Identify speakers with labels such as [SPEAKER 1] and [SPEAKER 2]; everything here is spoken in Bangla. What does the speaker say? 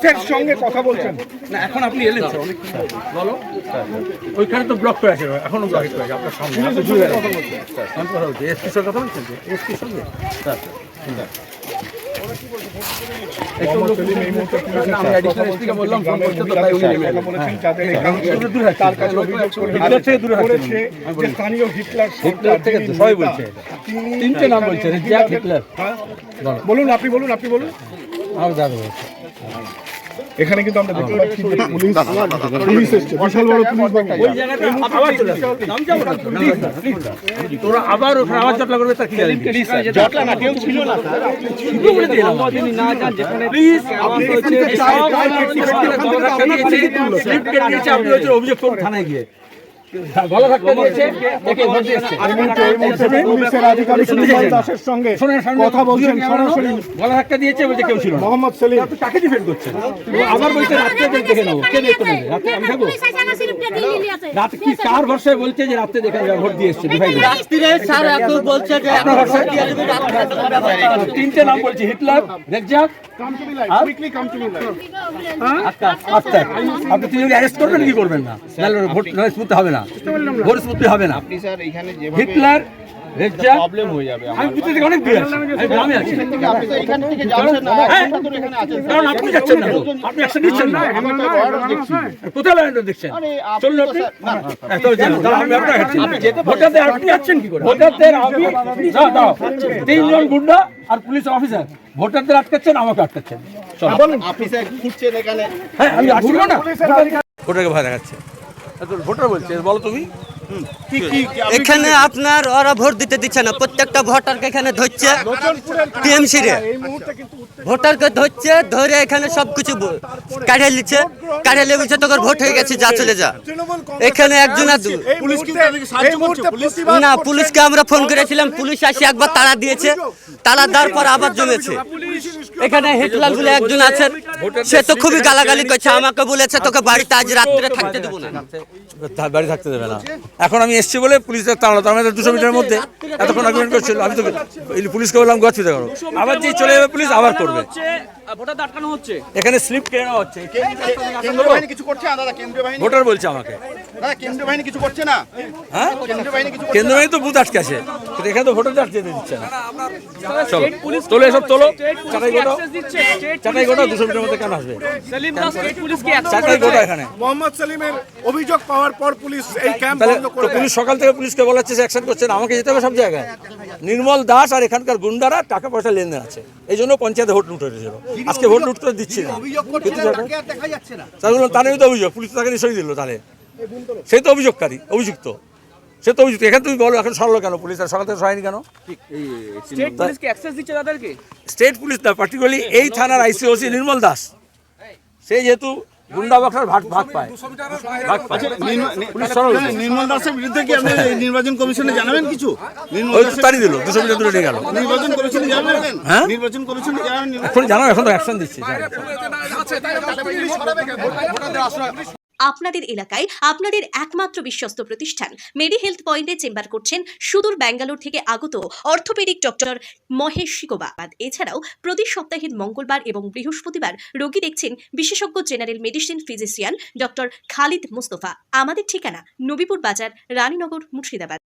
[SPEAKER 1] এর সঙ্গে কথা বলছেন।
[SPEAKER 2] না এখন আপনি এলেন। স্যার অনেক বলো। ওইখানে তো ব্লক করে আছে এখনও ব্লক করে আছে আপনার সামনে আপনি। আমি কথা বলছি। কথা বলছেন সঙ্গে? স্যার আমি বলছে তিনটে।
[SPEAKER 1] বলুন আপনি বলুন আপনি বলুন।
[SPEAKER 2] আমার দাদা বলছে।
[SPEAKER 1] এখানে কিন্তু আমরা দেখতে পাচ্ছি যে পুলিশ পুলিশ এসছে। বিশাল বড় পুলিশ বাহিনী।
[SPEAKER 2] ওই জায়গাটা আবার চলে আসছে নাম যাও না? তো। তোরা আবার ওখানে আবার জটলা করবে তার কি জানি।
[SPEAKER 1] জটলা না কেউ ছিল না।
[SPEAKER 2] ছিল বলে দিলাম আপনি না যান যেখানে প্লিজ আপনি হচ্ছে সব slip কেটে দিয়েছে, আপনি হচ্ছে অভিযোগ করুন থানায় গিয়ে। দিয়েছে একে ভোট দিয়েছে।
[SPEAKER 1] এই মুহূর্তে এই মুহূর্তে পুলিশের আধিকারিক সুনীল দাসের সঙ্গে কথা বলছেন সরাসরি।
[SPEAKER 2] গলা ধাক্কা দিয়েছে বলছে কেউ ছিল না।
[SPEAKER 1] মোহাম্মদ সেলিম।
[SPEAKER 2] আপনি কাকে ডিফেন্ড করছেন? আবার বলছে রাত্রে দেখে নেব। কে দেখতে নেবে? রাত্রে আমি থাকব রাত কি কার ভরসায় বলছে যে রাত্রে দেখে নেবে? ভোট দিয়ে এসছে ডিভাইড
[SPEAKER 3] রাত্রিরে স্যার এখন বলছে যে
[SPEAKER 2] আপনার ভরসায়? তিনটে নাম বলছে Hitler Rezzak
[SPEAKER 1] quickly come to me
[SPEAKER 2] আচ্ছা আচ্ছা আপনি তিনজনকে অ্যারেস্ট করবেন কি করবেন না? ভোট নয় স্মুথ হবে না। ভোট হবে না।
[SPEAKER 4] আপনি স্যার এখানে
[SPEAKER 2] হিটলার
[SPEAKER 4] প্রবলেম হয়ে যাবে
[SPEAKER 2] আমি বুঝতে থেকে অনেক দূরে আমি গ্রামে আছি।
[SPEAKER 4] আপনি তো এখান থেকে যাচ্ছেন না। তো এখানে আছেন
[SPEAKER 2] কারণ আপনি যাচ্ছেন না। আপনি একশো নিচ্ছেন না। কোথায় লাইনটা দেখছেন? চলুন আপনি।
[SPEAKER 4] স্যার- না,
[SPEAKER 2] তাহলে যান। তাহলে আমি আপনার কাছে ভোটারদের আপনি যাচ্ছেন কি করে? ভোটারদের আমি দাও, দাও। তিনজন গুন্ডা আর পুলিশ অফিসার। ভোটারদের আটকাচ্ছেন আমাকে আটকাচ্ছেন। চলো।
[SPEAKER 4] আপনি স্যার ঘুরছেন এখানে।
[SPEAKER 2] হ্যাঁ আমি আসব না ভোটারকে ভয় দেখাচ্ছে। ভোটার বলছে বলো তুমি।
[SPEAKER 4] কি কি
[SPEAKER 3] এখানে আপনার ওরা ভোট দিতে দিচ্ছে না প্রত্যেকটা ভোটারকে এখানে ধরছে টিএমসি রে ভোটারকে ধরছে ধরে এখানে সবকিছু কাঢ়ে নিচ্ছে। নিয়ে বলছে তোর ভোট হয়ে গেছে যা চলে যা। এখানে একজন না পুলিশকে আমরা ফোন করেছিলাম পুলিশ আসে একবার তালা দিয়েছে তালা দেওয়ার পর আবার জমেছে। এখানে হেটলাল বলে একজন আছেন সে তো খুবই গালাগালি করছে আমাকে বলেছে তোকে বাড়িতে আজ রাত্রে থাকতে দেবো না।
[SPEAKER 2] বাড়ি থাকতে দেবে না। এখন আমি এসছি বলে পুলিশের তাড়া তো মধ্যে দুশো মিটারের মধ্যে এতক্ষণ আর্গুমেন্ট করছিল আমি তো পুলিশকে বললাম গছ ফিতে করো। আবার যে চলে যাবে পুলিশ আবার করবে। এখানে স্লিপ নেওয়া হচ্ছে? ভোটার বলছে আমাকে।
[SPEAKER 4] কেন্দ্রীয় বাহিনী কিছু করছে না।
[SPEAKER 2] হ্যাঁ? কেন্দ্র বাহিনী তো বুথ আটকে আছে কিন্তু এখানে তো ভোটারদের আটকে দিচ্ছে না। চলো তোলো এসব তোলো। চাটাই গোটা চাটাই গোটা দুশো মিটার মধ্যে কেন আসবে? চাটাই গোটা এখানে।
[SPEAKER 1] মোহাম্মদ সেলিমের অভিযোগ পাওয়ার পর পুলিশ এই ক্যাম্প
[SPEAKER 2] তো পুলিশ সকাল থেকে পুলিশকে বলাচ্ছে যে অ্যাকশন করছে আমাকে যেতে হবে সব জায়গায়। নির্মল দাস আর এখানকার গুন্ডারা টাকা পয়সা লেনদেন আছে। এই জন্য পঞ্চায়েতে ভোট লুট হয়েছিল। আজকে ভোট লুট করে দিচ্ছি না। কিন্তু তার তো অভিযোগ পুলিশ তাকে নিশ্চয়ই দিল তাহলে। সে তো অভিযোগকারী অভিযুক্ত। সে তো অভিযুক্ত। এখানে তুমি বলো এখন সরলো কেন পুলিশ? আর সকাল থেকে সরায়নি কেন? স্টেট পুলিশ না পার্টিকুলারলি এই থানার আইসিওসি নির্মল দাস। সে যেহেতু গুন্ডা বক্সার ভাগ ভাগ পায়। ভাগ পায়।
[SPEAKER 4] নির্মল দাসের বিরুদ্ধে কি আপনি নির্বাচন কমিশনে জানাবেন কিছু? নির্মল
[SPEAKER 2] ওই তো তাড়ি দিল দুশো মিটার দূরে নিয়ে গেল।
[SPEAKER 4] নির্বাচন কমিশনে জানাবেন?
[SPEAKER 2] হ্যাঁ?
[SPEAKER 4] নির্বাচন কমিশনে জানাবেন?
[SPEAKER 2] এখন জানো এখন তো অ্যাকশন দিচ্ছি।
[SPEAKER 5] আপনাদের এলাকায় আপনাদের একমাত্র বিশ্বস্ত প্রতিষ্ঠান। মেডি হেলথ পয়েন্টে চেম্বার করছেন সুদূর ব্যাঙ্গালোর থেকে আগত অর্থোপেডিক ডক্টর মহেশ শিকোবাদ এছাড়াও প্রতি সপ্তাহের মঙ্গলবার এবং বৃহস্পতিবার রোগী দেখছেন বিশেষজ্ঞ general medicine physician doctor Khalid Mustafa. আমাদের ঠিকানা নবীপুর বাজার, রানীনগর, মুর্শিদাবাদ।